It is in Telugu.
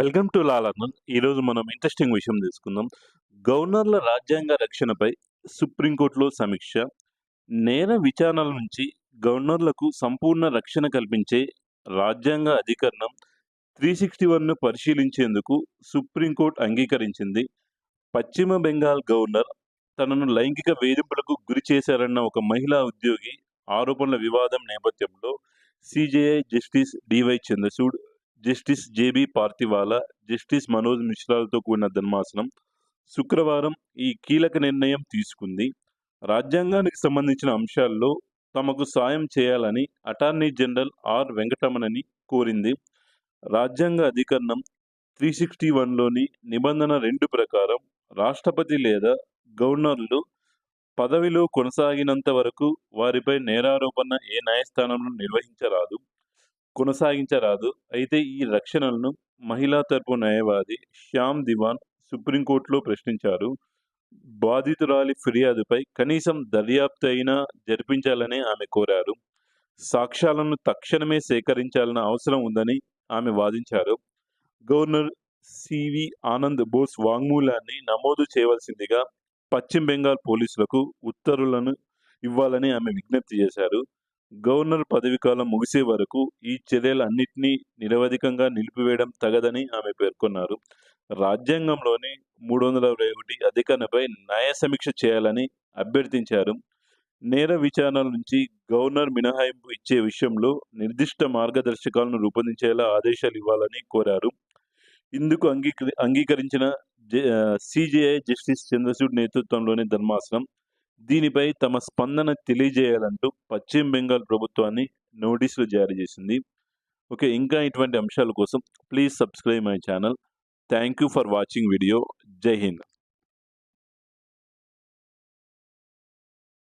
వెల్కమ్ టు లాలర్నన్ ఈరోజు మనం ఇంట్రెస్టింగ్ విషయం తీసుకుందాం. గవర్నర్ల రాజ్యాంగ రక్షణపై సుప్రీంకోర్టులో సమీక్ష. నేర విచారణల నుంచి గవర్నర్లకు సంపూర్ణ రక్షణ కల్పించే రాజ్యాంగ అధికరణం త్రీ సిక్స్టీ వన్ను పరిశీలించేందుకు సుప్రీంకోర్టు అంగీకరించింది. పశ్చిమ బెంగాల్ గవర్నర్ తనను లైంగిక వేధింపులకు గురి చేశారన్న ఒక మహిళా ఉద్యోగి ఆరోపణల వివాదం నేపథ్యంలో CJI justice D Y Chandrachud justice J B Pardiwala justice Manoj మిశ్రాలతో కూడిన ధర్మాసనం. శుక్రవారం ఈ కీలక నిర్ణయం తీసుకుంది. రాజ్యాంగానికి సంబంధించిన అంశాల్లో తమకు సాయం చేయాలని అటార్నీ జనరల్ ఆర్ వెంకటరమణని కోరింది. రాజ్యాంగ అధికరణం త్రీ సిక్స్టీ వన్లోని నిబంధన రెండు ప్రకారం రాష్ట్రపతి లేదా గవర్నర్లు పదవిలో కొనసాగినంత వరకు వారిపై నేరారోపణ ఏ న్యాయస్థానంలో నిర్వహించరాదు. కొనసాగించరాదు. అయితే ఈ రక్షణలను మహిళా తరపు న్యాయవాది శ్యామ్ దివాన్ సుప్రీంకోర్టులో ప్రశ్నించారు. బాధితురాలి ఫిర్యాదుపై కనీసం దర్యాప్తు అయినా జరిపించాలని ఆమె కోరారు. సాక్ష్యాలను తక్షణమే సేకరించాలన్న అవసరం ఉందని ఆమె వాదించారు. గవర్నర్ సివి ఆనంద్ బోస్ వాంగ్మూలాన్ని నమోదు చేయవలసిందిగా పశ్చిమ బెంగాల్ పోలీసులకు ఉత్తర్వులను ఇవ్వాలని ఆమె విజ్ఞప్తి చేశారు. గవర్నర్ పదవీకాలం ముగిసే వరకు ఈ చర్యలన్నింటినీ నిరవధికంగా నిలిపివేయడం తగదని ఆమె పేర్కొన్నారు. రాజ్యాంగంలోని మూడు వందల అరవై ఒకటి అధికారంపై న్యాయ సమీక్ష చేయాలని అభ్యర్థించారు. నేర విచారణల నుంచి గవర్నర్ మినహాయింపు ఇచ్చే విషయంలో నిర్దిష్ట మార్గదర్శకాలను రూపొందించేలా ఆదేశాలు ఇవ్వాలని కోరారు. ఇందుకు అంగీకరి అంగీకరించిన సిజేఐ జస్టిస్ చంద్రచూడ్ నేతృత్వంలోని ధర్మాసనం దీనిపై తమ స్పందన తెలియజేయాలంటూ పశ్చిమ బెంగాల్ ప్రభుత్వాన్ని నోటీసులు జారీ చేసింది. ఓకే ఇంకా ఇటువంటి అంశాల కోసం please subscribe my channel. Thank you for watching video. జై హింద్.